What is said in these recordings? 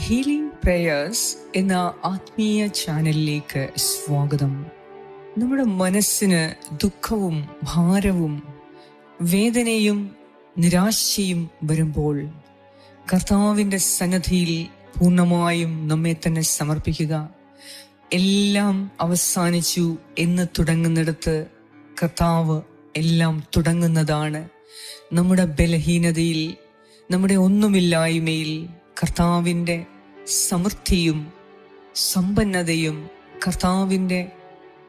Healing prayers എന്ന ആത്മീയ ചാനലിലേക്ക് സ്വാഗതം. നമ്മുടെ മനസ്സിന് ദുഃഖവും ഭാരവും വേദനയും നിരാശയും വരുമ്പോൾ കർത്താവിന്റെ സന്നദ്ധിയിൽ പൂർണമായും നമ്മെ തന്നെ സമർപ്പിക്കുക. എല്ലാം അവസാനിച്ചു എന്ന് തുടങ്ങുന്നിടത്ത് കർത്താവ് എല്ലാം തുടങ്ങുന്നതാണ്. നമ്മുടെ ബലഹീനതയിൽ നമ്മുടെ ഒന്നുമില്ലായ്മയിൽ കർത്താവിന്റെ സമൃദ്ധിയും സമ്പന്നതയും കർത്താവിന്റെ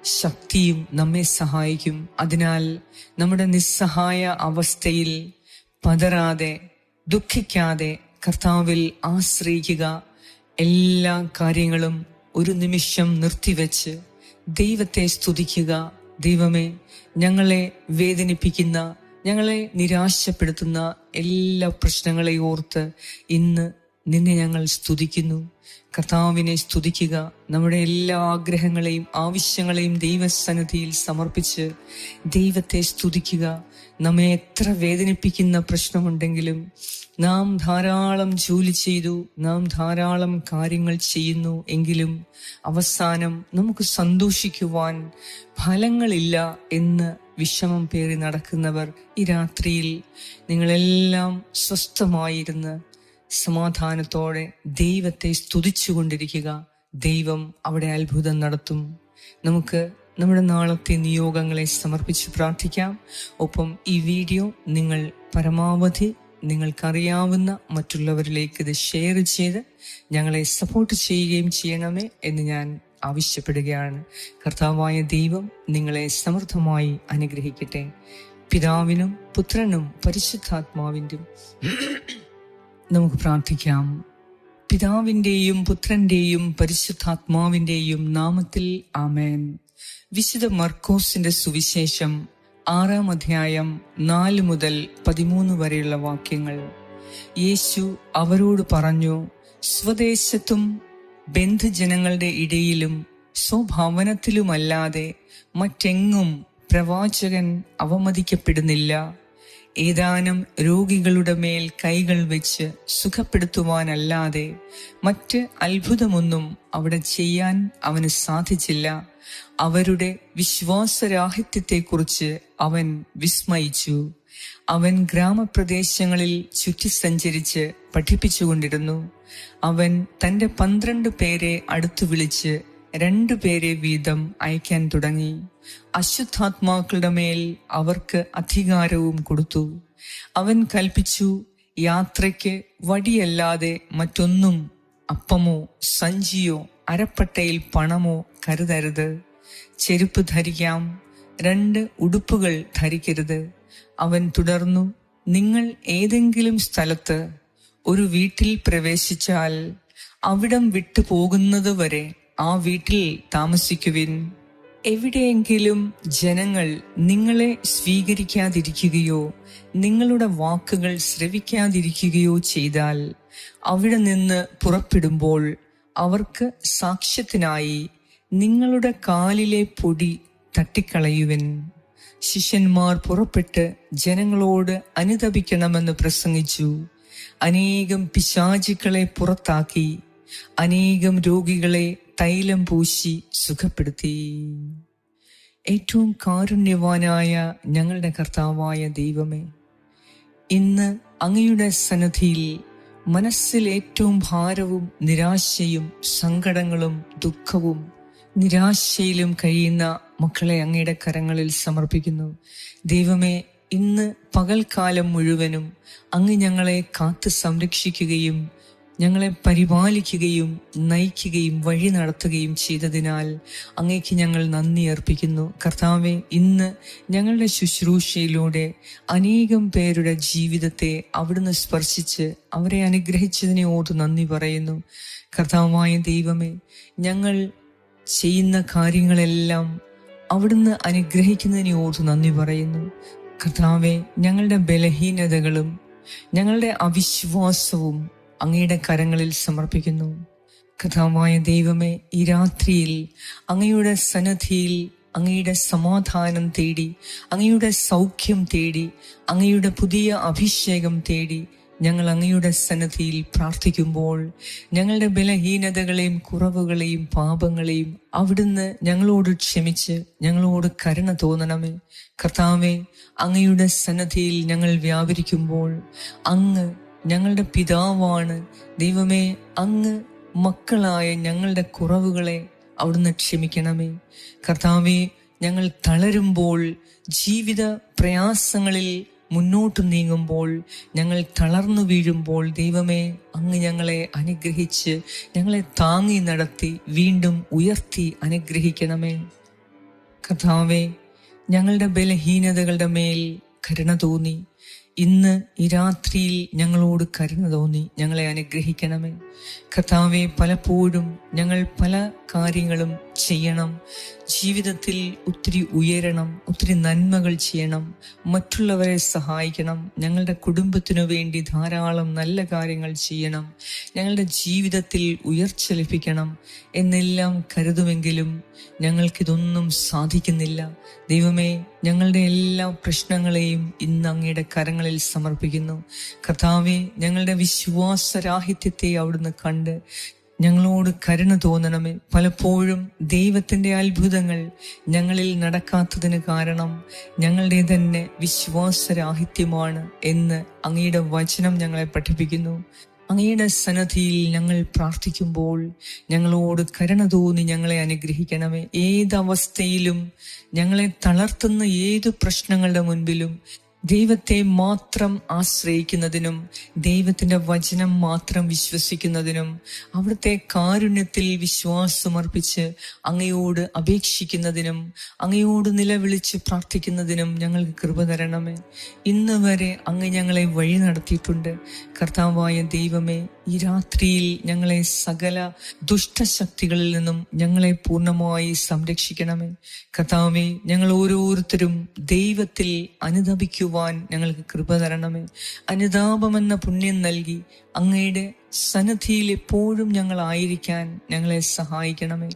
ശക്തിയും നമ്മെ സഹായിക്കും. അതിനാൽ നമ്മുടെ നിസ്സഹായ അവസ്ഥയിൽ പതരാതെ ദുഃഖിക്കാതെ കർത്താവിൽ ആശ്രയിക്കുക. എല്ലാ കാര്യങ്ങളും ഒരു നിമിഷം നിർത്തിവെച്ച് ദൈവത്തെ സ്തുതിക്കുക. ദൈവമേ ഞങ്ങളെ വേദനിപ്പിക്കുന്ന ഞങ്ങളെ നിരാശപ്പെടുത്തുന്ന എല്ലാ പ്രശ്നങ്ങളെ ഓർത്ത് ഇന്ന് നിന്നെ ഞങ്ങൾ സ്തുതിക്കുന്നു. കർത്താവിനെ സ്തുതിക്കുക. നമ്മുടെ എല്ലാ ആഗ്രഹങ്ങളെയും ആവശ്യങ്ങളെയും ദൈവസന്നിധിയിൽ സമർപ്പിച്ച് ദൈവത്തെ സ്തുതിക്കുക. നമ്മെ എത്ര വേദനിപ്പിക്കുന്ന പ്രശ്നമുണ്ടെങ്കിലും നാം ധാരാളം ജോലി ചെയ്തു നാം ധാരാളം കാര്യങ്ങൾ ചെയ്യുന്നു എങ്കിലും അവസാനം നമുക്ക് സന്തോഷിക്കുവാൻ ഫലങ്ങളില്ല എന്ന് വിഷമം പേറി നടക്കുന്നവർ ഈ രാത്രിയിൽ നിങ്ങളെല്ലാം സ്വസ്ഥമായിരുന്ന് സമാധാനത്തോടെ ദൈവത്തെ സ്തുതിച്ചുകൊണ്ടിരിക്കുക. ദൈവം അവിടെ അത്ഭുതം നടത്തും. നമുക്ക് നമ്മുടെ നാളത്തെ നിയോഗങ്ങളെ സമർപ്പിച്ച് പ്രാർത്ഥിക്കാം. ഒപ്പം ഈ വീഡിയോ നിങ്ങൾ പരമാവധി നിങ്ങൾക്കറിയാവുന്ന മറ്റുള്ളവരിലേക്ക് ഇത് ഷെയർ ചെയ്ത് ഞങ്ങളെ സപ്പോർട്ട് ചെയ്യുകയും ചെയ്യണമേ എന്ന് ഞാൻ ആവശ്യപ്പെടുകയാണ്. കർത്താവായ ദൈവം നിങ്ങളെ സമൃദ്ധമായി അനുഗ്രഹിക്കട്ടെ. പിതാവിനും പുത്രനും പരിശുദ്ധാത്മാവിന്റെ നമുക്ക് പ്രാർത്ഥിക്കാം. പിതാവിന്റെയും പുത്രന്റെയും പരിശുദ്ധാത്മാവിന്റെയും നാമത്തിൽ ആമേൻ. വിശുദ്ധ മർക്കോസിന്റെ സുവിശേഷം ആറാം അധ്യായം നാല് മുതൽ പതിമൂന്ന് വരെയുള്ള വാക്യങ്ങൾ. യേശു അവരോട് പറഞ്ഞു സ്വദേശത്തും ബന്ധുജനങ്ങളുടെ ഇടയിലും സ്വഭവനത്തിലുമല്ലാതെ മറ്റെങ്ങും പ്രവാചകൻ അവമതിക്കപ്പെടുന്നില്ല. ഏതാനും രോഗികളുടെ മേൽ കൈകൾ വെച്ച് സുഖപ്പെടുത്തുവാനല്ലാതെ മറ്റ് അത്ഭുതമൊന്നും അവിടെ ചെയ്യാൻ അവന് സാധിച്ചില്ല. അവരുടെ വിശ്വാസരാഹിത്യത്തെക്കുറിച്ച് അവൻ വിസ്മയിച്ചു. അവൻ ഗ്രാമപ്രദേശങ്ങളിൽ ചുറ്റി സഞ്ചരിച്ച് പഠിപ്പിച്ചുകൊണ്ടിരുന്നു. അവൻ തന്റെ പന്ത്രണ്ട് പേരെ അടുത്തു വിളിച്ച് രണ്ടു പേരെ വീതം അയക്കാൻ തുടങ്ങി. അശുദ്ധാത്മാക്കളുടെ മേൽ അവർക്ക് അധികാരവും കൊടുത്തു. അവൻ കൽപ്പിച്ചു യാത്രയ്ക്ക് വടിയല്ലാതെ മറ്റൊന്നും അപ്പമോ സഞ്ചിയോ അരപ്പട്ടയിൽ പണമോ കരുതരുത്. ചെരുപ്പ് ധരിക്കാം രണ്ട് ഉടുപ്പുകൾ ധരിക്കരുത്. അവൻ തുടർന്നു നിങ്ങൾ ഏതെങ്കിലും സ്ഥലത്ത് ഒരു വീട്ടിൽ പ്രവേശിച്ചാൽ അവിടം വിട്ടു പോകുന്നത് വരെ ആ വീട്ടിൽ താമസിക്കുവിൻ. എവിടെയെങ്കിലും ജനങ്ങൾ നിങ്ങളെ സ്വീകരിക്കാതിരിക്കുകയോ നിങ്ങളുടെ വാക്കുകൾ ശ്രവിക്കാതിരിക്കുകയോ ചെയ്താൽ അവിടെ നിന്ന് പുറപ്പെടുമ്പോൾ അവർക്ക് സാക്ഷ്യത്തിനായി നിങ്ങളുടെ കാലിലെ പൊടി തട്ടിക്കളയുവൻ. ശിഷ്യന്മാർ പുറപ്പെട്ട് ജനങ്ങളോട് അനുതപിക്കണമെന്ന് പ്രസംഗിച്ചു. അനേകം പിശാചുക്കളെ പുറത്താക്കി അനേകം രോഗികളെ തൈലം പൂശി സുഖപ്പെടുത്തി. ഏറ്റവും കാരുണ്യവാനായ ഞങ്ങളുടെ കർത്താവായ ദൈവമേ ഇന്ന് അങ്ങയുടെ സന്നദ്ധിയിൽ മനസ്സിൽ ഏറ്റവും ഭാരവും നിരാശയും സങ്കടങ്ങളും ദുഃഖവും നിരാശയിലും കഴിയുന്ന മക്കളെ അങ്ങയുടെ കരങ്ങളിൽ സമർപ്പിക്കുന്നു. ദൈവമേ ഇന്ന് പകൽക്കാലം മുഴുവനും അങ്ങ് ഞങ്ങളെ കാത്തു സംരക്ഷിക്കുകയും ഞങ്ങളെ പരിപാലിക്കുകയും നയിക്കുകയും വഴി നടത്തുകയും ചെയ്തതിനാൽ അങ്ങേക്ക് ഞങ്ങൾ നന്ദി അർപ്പിക്കുന്നു. കർത്താവെ ഇന്ന് ഞങ്ങളുടെ ശുശ്രൂഷയിലൂടെ അനേകം പേരുടെ ജീവിതത്തെ അവിടുന്ന് സ്പർശിച്ച് അവരെ അനുഗ്രഹിച്ചതിനെ ഓർത്ത് നന്ദി പറയുന്നു. കർത്താവായ ദൈവമേ ഞങ്ങൾ ചെയ്യുന്ന കാര്യങ്ങളെല്ലാം അവിടുന്ന് അനുഗ്രഹിക്കുന്നതിനെ ഓർത്ത് നന്ദി പറയുന്നു. കർത്താവെ ഞങ്ങളുടെ ബലഹീനതകളും ഞങ്ങളുടെ അവിശ്വാസവും അങ്ങയുടെ കരങ്ങളിൽ സമർപ്പിക്കുന്നു. കഥാമായ ദൈവമേ ഈ രാത്രിയിൽ അങ്ങയുടെ സന്നദ്ധിയിൽ അങ്ങയുടെ സമാധാനം തേടി അങ്ങയുടെ സൗഖ്യം തേടി അങ്ങയുടെ പുതിയ അഭിഷേകം തേടി ഞങ്ങൾ അങ്ങയുടെ സന്നദ്ധിയിൽ പ്രാർത്ഥിക്കുമ്പോൾ ഞങ്ങളുടെ ബലഹീനതകളെയും കുറവുകളെയും പാപങ്ങളെയും അവിടുന്ന് ഞങ്ങളോട് ക്ഷമിച്ച് ഞങ്ങളോട് കരുണ തോന്നണമേ. കർത്താവെ അങ്ങയുടെ സന്നദ്ധിയിൽ ഞങ്ങൾ വ്യാപരിക്കുമ്പോൾ അങ്ങ് ഞങ്ങളുടെ പിതാവാണ്. ദൈവമേ അങ്ങ് മക്കളായ ഞങ്ങളുടെ കുറവുകളെ അവിടുന്ന് ക്ഷമിക്കണമേ. കർത്താവെ ഞങ്ങൾ തളരുമ്പോൾ ജീവിത പ്രയാസങ്ങളിൽ മുന്നോട്ട് നീങ്ങുമ്പോൾ ഞങ്ങൾ തളർന്നു വീഴുമ്പോൾ ദൈവമേ അങ്ങ് ഞങ്ങളെ അനുഗ്രഹിച്ച് ഞങ്ങളെ താങ്ങി നടത്തി വീണ്ടും ഉയർത്തി അനുഗ്രഹിക്കണമേ. കഥാവേ ഞങ്ങളുടെ ബലഹീനതകളുടെ മേൽ കരുണ തോന്നി. ഇന്ന് ഈ രാത്രിയിൽ ഞങ്ങളോട് കരുണ തോന്നി ഞങ്ങളെ അനുഗ്രഹിക്കണമേ. കർത്താവെ പലപ്പോഴും ഞങ്ങൾ പല കാര്യങ്ങളും ചെയ്യണം. ജീവിതത്തിൽ ഒത്തിരി ഉയരണം ഒത്തിരി നന്മകൾ ചെയ്യണം. മറ്റുള്ളവരെ സഹായിക്കണം. ഞങ്ങളുടെ കുടുംബത്തിനു വേണ്ടി ധാരാളം നല്ല കാര്യങ്ങൾ ചെയ്യണം. ഞങ്ങളുടെ ജീവിതത്തിൽ ഉയർച്ച ലഭിക്കണം എന്നെല്ലാം കരുതുമെങ്കിലും ഞങ്ങൾക്കിതൊന്നും സാധിക്കുന്നില്ല. ദൈവമേ ഞങ്ങളുടെ എല്ലാ പ്രശ്നങ്ങളെയും ഇന്ന് അങ്ങയുടെ കരങ്ങളിൽ സമർപ്പിക്കുന്നു. കർത്താവെ ഞങ്ങളുടെ വിശ്വാസരാഹിത്യത്തെ അവിടുന്ന് കണ്ട് ഞങ്ങളോട് കരുണ തോന്നണമേ. പലപ്പോഴും ദൈവത്തിന്റെ അത്ഭുതങ്ങൾ ഞങ്ങളിൽ നടക്കാത്തതിന് കാരണം ഞങ്ങളുടെ തന്നെ വിശ്വാസരാഹിത്യമാണ് എന്ന് അങ്ങയുടെ വചനം ഞങ്ങളെ പഠിപ്പിക്കുന്നു. അങ്ങയുടെ സന്നദ്ധിയിൽ ഞങ്ങൾ പ്രാർത്ഥിക്കുമ്പോൾ ഞങ്ങളോട് കരുണ തോന്നി ഞങ്ങളെ അനുഗ്രഹിക്കണമേ. ഏതവസ്ഥയിലും ഞങ്ങളെ തളർത്തുന്ന ഏതു പ്രശ്നങ്ങളുടെ മുൻപിലും ദൈവത്തെ മാത്രം ആശ്രയിക്കുന്നതിനും ദൈവത്തിന്റെ വചനം മാത്രം വിശ്വസിക്കുന്നതിനും അവിടുത്തെ കാരുണ്യത്തിൽ വിശ്വാസമർപ്പിച്ച് അങ്ങയോട് അപേക്ഷിക്കുന്നതിനും അങ്ങയോട് നിലവിളിച്ച് പ്രാർത്ഥിക്കുന്നതിനും ഞങ്ങൾക്ക് കൃപ തരണമേ. ഇന്ന് വരെ അങ്ങ് ഞങ്ങളെ വഴി നടത്തിയിട്ടുണ്ട്. കർത്താവായ ദൈവമേ ഈ രാത്രിയിൽ ഞങ്ങളെ സകല ദുഷ്ടശക്തികളിൽ നിന്നും ഞങ്ങളെ പൂർണമായി സംരക്ഷിക്കണമേ. കർത്താവെ ഞങ്ങൾ ഓരോരുത്തരും ദൈവത്തിൽ അനുദപിക്കുവാൻ ഞങ്ങൾക്ക് കൃപ തരണമേ. അനുതാപമെന്ന പുണ്യം നൽകി അങ്ങയുടെ സന്നദ്ധിയിൽ എപ്പോഴും ഞങ്ങളായിരിക്കാൻ ഞങ്ങളെ സഹായിക്കണമേ.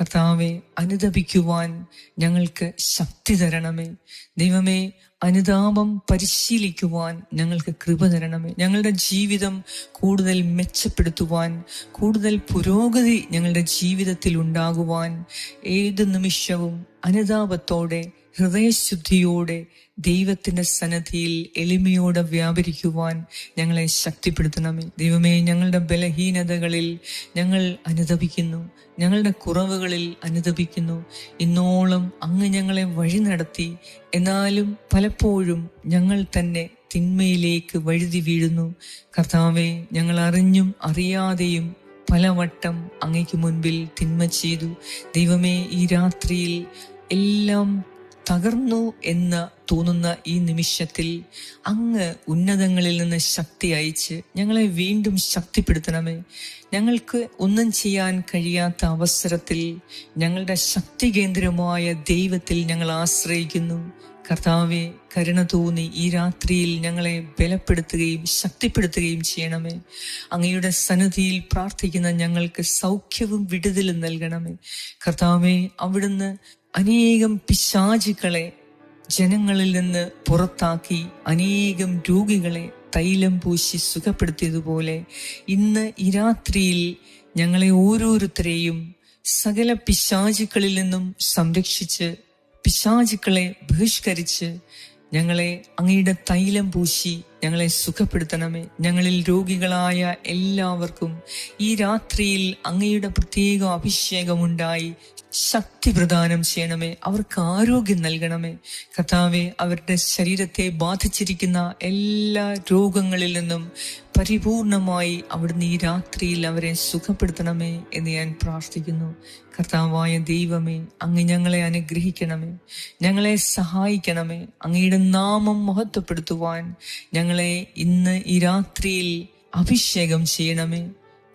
കർത്താവെ അനുദപിക്കുവാൻ ഞങ്ങൾക്ക് ശക്തി തരണമേ. ദൈവമേ അനുതാപം പരിശീലിക്കുവാൻ ഞങ്ങൾക്ക് കൃപ തരണമേ. ഞങ്ങളുടെ ജീവിതം കൂടുതൽ മെച്ചപ്പെടുത്തുവാൻ കൂടുതൽ പുരോഗതി ഞങ്ങളുടെ ജീവിതത്തിൽ ഉണ്ടാകുവാൻ ഏത് നിമിഷവും അനുതാപത്തോടെ ഹൃദയശുദ്ധിയോടെ ദൈവത്തിന്റെ സന്നദ്ധിയിൽ എളിമയോടെ വ്യാപരിക്കുവാൻ ഞങ്ങളെ ശക്തിപ്പെടുത്തണമേ. ദൈവമേ ഞങ്ങളുടെ ബലഹീനതകളിൽ ഞങ്ങൾ അനുദപിക്കുന്നു. ഞങ്ങളുടെ കുറവുകളിൽ അനുദപിക്കുന്നു. ഇന്നോളം അങ്ങ് ഞങ്ങളെ വഴി നടത്തി. എന്നാലും പലപ്പോഴും ഞങ്ങൾ തന്നെ തിന്മയിലേക്ക് വഴുതി വീഴുന്നു. കർത്താവെ ഞങ്ങൾ അറിഞ്ഞും അറിയാതെയും പലവട്ടം അങ്ങയ്ക്ക് മുൻപിൽ തിന്മ ചെയ്തു. ദൈവമേ ഈ രാത്രിയിൽ എല്ലാം തകർന്നു എന്ന് തോന്നുന്ന ഈ നിമിഷത്തിൽ അങ്ങ് ഉന്നതങ്ങളിൽ നിന്ന് ശക്തി അയച്ച് ഞങ്ങളെ വീണ്ടും ശക്തിപ്പെടുത്തണമേ. ഞങ്ങൾക്ക് ഒന്നും ചെയ്യാൻ കഴിയാത്ത അവസരത്തിൽ ഞങ്ങളുടെ ശക്തി കേന്ദ്രമായ ദൈവത്തിൽ ഞങ്ങൾ ആശ്രയിക്കുന്നു. കർത്താവെ കരുണ തോന്നി ഈ രാത്രിയിൽ ഞങ്ങളെ ബലപ്പെടുത്തുകയും ശക്തിപ്പെടുത്തുകയും ചെയ്യണമേ. അങ്ങയുടെ സന്നിധിയിൽ പ്രാർത്ഥിക്കുന്ന ഞങ്ങൾക്ക് സൗഖ്യവും വിടുതലും നൽകണമേ. കർത്താവെ അവിടുന്ന് അനേകം പിശാചുക്കളെ ജനങ്ങളിൽ നിന്ന് പുറത്താക്കി അനേകം രോഗികളെ തൈലം പൂശി സുഖപ്പെടുത്തിയതുപോലെ ഇന്ന് ഈ രാത്രിയിൽ ഞങ്ങളെ ഓരോരുത്തരെയും സകല പിശാചുക്കളിൽ നിന്നും സംരക്ഷിച്ച് പിശാചുക്കളെ ബഹിഷ്കരിച്ച് ഞങ്ങളെ അങ്ങയുടെ തൈലം പൂശി ഞങ്ങളെ സുഖപ്പെടുത്തണമേ. ഞങ്ങളിൽ രോഗികളായ എല്ലാവർക്കും ഈ രാത്രിയിൽ അങ്ങയുടെ പ്രത്യേക അഭിഷേകമുണ്ടായി. ശക്തി പ്രദാനം ചെയ്യണമേ. അവർക്ക് ആരോഗ്യം നൽകണമേ. കർത്താവെ അവരുടെ ശരീരത്തെ ബാധിച്ചിരിക്കുന്ന എല്ലാ രോഗങ്ങളിൽ നിന്നും പരിപൂർണമായി അവിടുന്ന് ഈ രാത്രിയിൽ അവരെ സുഖപ്പെടുത്തണമേ എന്ന് ഞാൻ പ്രാർത്ഥിക്കുന്നു. കർത്താവായ ദൈവമേ അങ്ങ് ഞങ്ങളെ അനുഗ്രഹിക്കണമേ. ഞങ്ങളെ സഹായിക്കണമേ. അങ്ങയുടെ നാമം മഹത്വപ്പെടുത്തുവാൻ ഞങ്ങളെ ഇന്ന് ഈ രാത്രിയിൽ അഭിഷേകം ചെയ്യണമേ.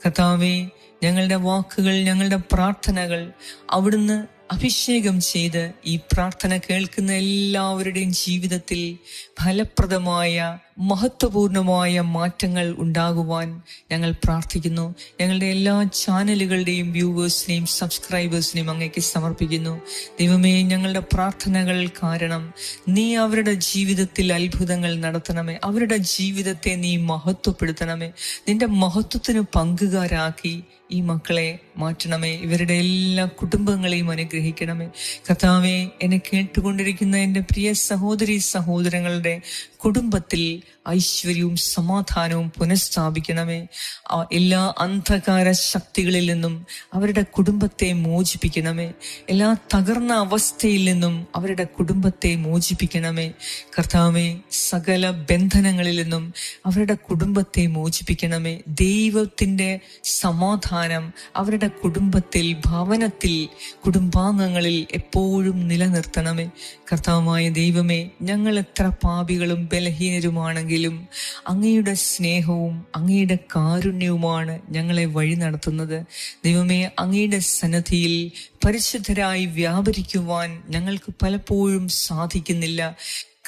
കർത്താവെ ഞങ്ങളുടെ വാക്കുകൾ ഞങ്ങളുടെ പ്രാർത്ഥനകൾ അവിടുന്ന് അഭിഷേകം ചെയ്ത് ഈ പ്രാർത്ഥന കേൾക്കുന്ന എല്ലാവരുടെയും ജീവിതത്തിൽ ഫലപ്രദമായ മഹത്വപൂർണമായ മാറ്റങ്ങൾ ഉണ്ടാകുവാൻ ഞങ്ങൾ പ്രാർത്ഥിക്കുന്നു. ഞങ്ങളുടെ എല്ലാ ചാനലുകളുടെയും വ്യൂവേഴ്സിനെയും സബ്സ്ക്രൈബേഴ്സിനെയും അങ്ങേക്ക് സമർപ്പിക്കുന്നു. ദൈവമേ ഞങ്ങളുടെ പ്രാർത്ഥനകൾ കാരണം നീ അവരുടെ ജീവിതത്തിൽ അത്ഭുതങ്ങൾ നടത്തണമേ. അവരുടെ ജീവിതത്തെ നീ മഹത്വപ്പെടുത്തണമേ. നിന്റെ മഹത്വത്തിന് പങ്കുകാരാക്കി ഈ മക്കളെ മാറ്റണമേ. ഇവരുടെ എല്ലാ കുടുംബങ്ങളെയും അനുഗ്രഹിക്കണമേ. കർത്താവെ എന്നെ കേട്ടുകൊണ്ടിരിക്കുന്ന എന്റെ പ്രിയ സഹോദരി സഹോദരങ്ങളുടെ കുടുംബത്തിൽ ഐശ്വര്യവും സമാധാനവും പുനഃസ്ഥാപിക്കണമേ. എല്ലാ അന്ധകാര ശക്തികളിൽ നിന്നും അവരുടെ കുടുംബത്തെ മോചിപ്പിക്കണമേ. എല്ലാ തകർന്ന അവസ്ഥയിൽ നിന്നും അവരുടെ കുടുംബത്തെ മോചിപ്പിക്കണമേ. കർത്താവെ സകല ബന്ധനങ്ങളിൽ നിന്നും അവരുടെ കുടുംബത്തെ മോചിപ്പിക്കണമേ. ദൈവത്തിന്റെ സമാധാനം അവരുടെ കുടുംബത്തിൽ ഭവനത്തിൽ കുടുംബാംഗങ്ങളിൽ എപ്പോഴും നിലനിർത്തണമേ. കർത്താവായ ദൈവമേ ഞങ്ങൾ എത്ര പാപികളും ബലഹീനരുമാണെങ്കിലും അങ്ങയുടെ സ്നേഹവും അങ്ങയുടെ കാരുണ്യവുമാണ് ഞങ്ങളെ വഴി നടത്തുന്നത്. ദൈവമേ അങ്ങയുടെ സന്നദ്ധിയിൽ പരിശുദ്ധരായി വ്യാപരിക്കുവാൻ ഞങ്ങൾക്ക് പലപ്പോഴും സാധിക്കുന്നില്ല.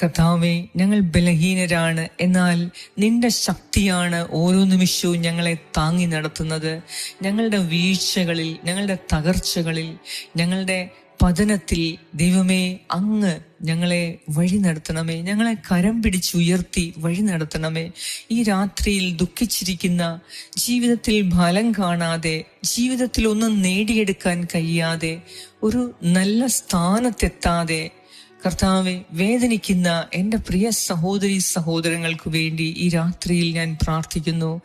കഥാവെ ഞങ്ങൾ ബലഹീനരാണ്. എന്നാൽ നിന്റെ ശക്തിയാണ് ഓരോ നിമിഷവും ഞങ്ങളെ താങ്ങി നടത്തുന്നത്. ഞങ്ങളുടെ വീഴ്ചകളിൽ ഞങ്ങളുടെ തകർച്ചകളിൽ ഞങ്ങളുടെ പതനത്തിൽ ദൈവമേ അങ്ങ് ഞങ്ങളെ വഴി നടത്തണമേ. ഞങ്ങളെ കരം പിടിച്ചുയർത്തി വഴി നടത്തണമേ. ഈ രാത്രിയിൽ ദുഃഖിച്ചിരിക്കുന്ന ജീവിതത്തിൽ ഫലം കാണാതെ ജീവിതത്തിൽ ഒന്നും നേടിയെടുക്കാൻ കഴിയാതെ ഒരു നല്ല സ്ഥാനത്തെത്താതെ കർത്താവെ വേദനിക്കുന്ന എന്റെ പ്രിയ സഹോദരി സഹോദരങ്ങൾക്ക് വേണ്ടി ഈ രാത്രിയിൽ ഞാൻ പ്രാർത്ഥിക്കുന്നു.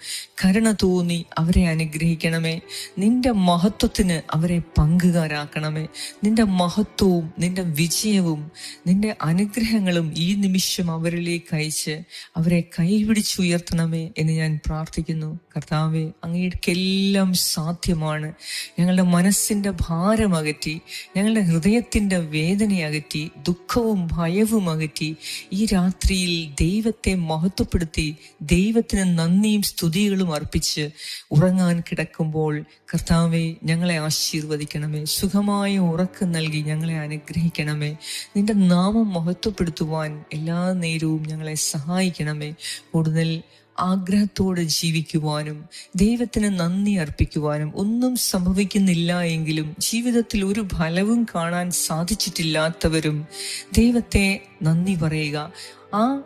കരുണ തോന്നി അവരെ അനുഗ്രഹിക്കണമേ. നിന്റെ മഹത്വത്തിന് അവരെ പങ്കുകാരാക്കണമേ. നിന്റെ മഹത്വവും നിന്റെ വിജയവും നിന്റെ അനുഗ്രഹങ്ങളും ഈ നിമിഷം അവരിലേക്ക് അയച്ച് അവരെ കൈപിടിച്ചുയർത്തണമേ എന്ന് ഞാൻ പ്രാർത്ഥിക്കുന്നു. കർത്താവെ അങ്ങേക്കെല്ലാം സാധ്യമാണ്. ഞങ്ങളുടെ മനസ്സിന്റെ ഭാരം അകറ്റി ഞങ്ങളുടെ ഹൃദയത്തിന്റെ വേദന അകറ്റി ദുഃഖവും ഭയവും അകറ്റി ഈ രാത്രിയിൽ ദൈവത്തെ മഹത്വപ്പെടുത്തി ദൈവത്തിന് നന്ദിയും സ്തുതികളും അർപ്പിച്ച് ഉറങ്ങാൻ കിടക്കുമ്പോൾ കർത്താവെ ഞങ്ങളെ ആശീർവദിക്കണമേ. സുഖമായ ഉറക്കം നൽകി ഞങ്ങളെ അനുഗ്രഹിക്കണമേ. നിന്റെ നാമം മഹത്വപ്പെടുത്തുവാൻ എല്ലാ നേരവും ഞങ്ങളെ സഹായിക്കണമേ. കൂടുതൽ ആഗ്രഹത്തോടെ ജീവിക്കുവാനും ദൈവത്തിന് നന്ദി അർപ്പിക്കുവാനും ഒന്നും സംഭവിക്കുന്നില്ല എങ്കിലും ജീവിതത്തിൽ ഒരു ഫലവും കാണാൻ സാധിച്ചിട്ടില്ലാത്തവരും ദൈവത്തെ നന്ദി പറയുക. ആ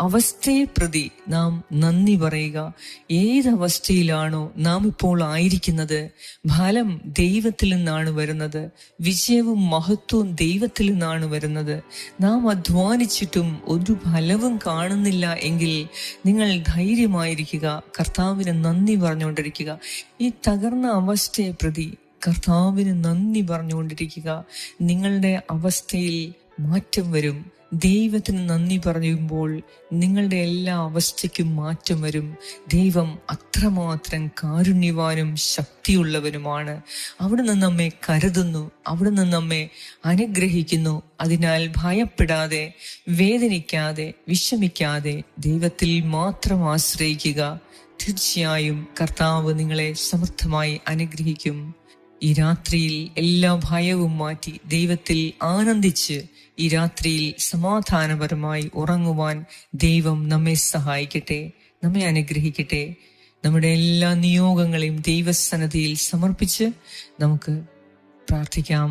അവസ്ഥയെ പ്രതി നാം നന്ദി പറയുക. ഏതവസ്ഥയിലാണോ നാം ഇപ്പോൾ ആയിരിക്കുന്നത്? ഫലം ദൈവത്തിൽ നിന്നാണ് വരുന്നത്. വിജയവും മഹത്വവും ദൈവത്തിൽ നിന്നാണ് വരുന്നത്. നാം അധ്വാനിച്ചിട്ടും ഒരു ഫലവും കാണുന്നില്ല എങ്കിൽ നിങ്ങൾ ധൈര്യമായിരിക്കുക. കർത്താവിന് നന്ദി പറഞ്ഞുകൊണ്ടിരിക്കുക. ഈ തകർന്ന അവസ്ഥയെ പ്രതി കർത്താവിന് നന്ദി പറഞ്ഞുകൊണ്ടിരിക്കുക. നിങ്ങളുടെ അവസ്ഥയിൽ മാറ്റം വരും. ദൈവത്തിന് നന്ദി പറയുമ്പോൾ നിങ്ങളുടെ എല്ലാ അവസ്ഥയ്ക്കും മാറ്റം വരും. ദൈവം അത്രമാത്രം കാരുണ്യവാനും ശക്തിയുള്ളവനുമാണ്. അവിടുന്ന് നമ്മെ കരുതുന്നു. അവിടുന്ന് നമ്മെ അനുഗ്രഹിക്കുന്നു. അതിനാൽ ഭയപ്പെടാതെ വേദനിക്കാതെ വിഷമിക്കാതെ ദൈവത്തിൽ മാത്രം ആശ്രയിക്കുക. തീർച്ചയായും കർത്താവ് നിങ്ങളെ സമർത്ഥമായി അനുഗ്രഹിക്കും. ഈ രാത്രിയിൽ എല്ലാ ഭയവും മാറ്റി ദൈവത്തിൽ ആനന്ദിച്ച് ഈ രാത്രിയിൽ സമാധാനപരമായി ഉറങ്ങുവാൻ ദൈവം നമ്മെ സഹായിക്കട്ടെ നമ്മെ അനുഗ്രഹിക്കട്ടെ. നമ്മുടെ എല്ലാ നിയോഗങ്ങളെയും ദൈവസന്നതിയിൽ സമർപ്പിച്ച് നമുക്ക് പ്രാർത്ഥിക്കാം.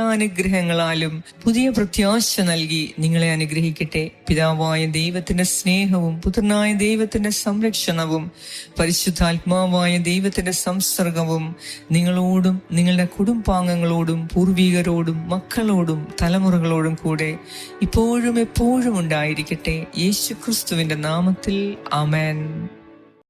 അനുഗ്രഹങ്ങളാലും പുതിയ പ്രത്യാശ നൽകി നിങ്ങളെ അനുഗ്രഹിക്കട്ടെ. പിതാവായ ദൈവത്തിന്റെ സ്നേഹവും പുത്രനായ ദൈവത്തിന്റെ സംരക്ഷണവും പരിശുദ്ധാത്മാവായ ദൈവത്തിന്റെ സംസർഗവും നിങ്ങളോടും നിങ്ങളുടെ കുടുംബാംഗങ്ങളോടും പൂർവികരോടും മക്കളോടും തലമുറകളോടും കൂടെ ഇപ്പോഴും എപ്പോഴും ഉണ്ടായിരിക്കട്ടെ. യേശു ക്രിസ്തുവിന്റെ നാമത്തിൽ. ആമേൻ.